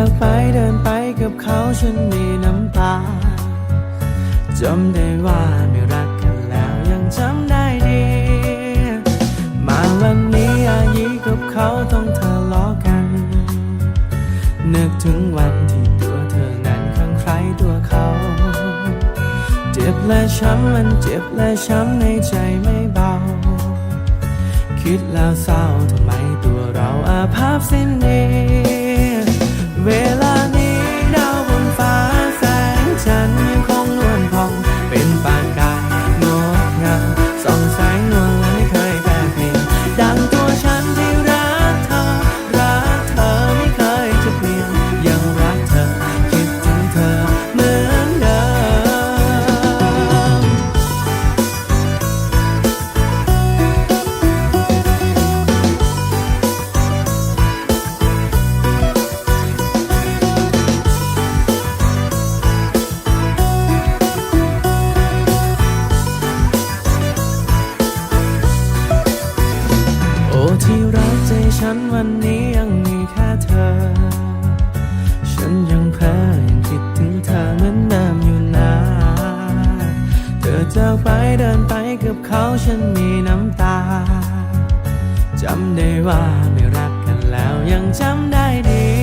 ากไปเดินไปกับเขาฉันมีน้ำตาจำได้ว่าไม่รักกันแล้วยังจำได้ดี มาวันนี้อายีกับเขาต้องทะเลาะกัน นึกถึงวันที่ตัวเธอนั้นข้างใครตัวเขา เจ็บและช้ำมันเจ็บและช้ำในใจไม่เบา คิดแล้วเศร้าทำไมตัวเราอาภัพสิ้นดี เวลา ฉันวันนี้ยังมีแค่เธอ ฉันยังเพ้อยังคิดถึงเธอเหมือนเดิมอยู่นะเธอจากไปเดินไปกับเขาฉันมีน้ำตาจำได้ว่าไม่รักกันแล้วยังจำได้ดี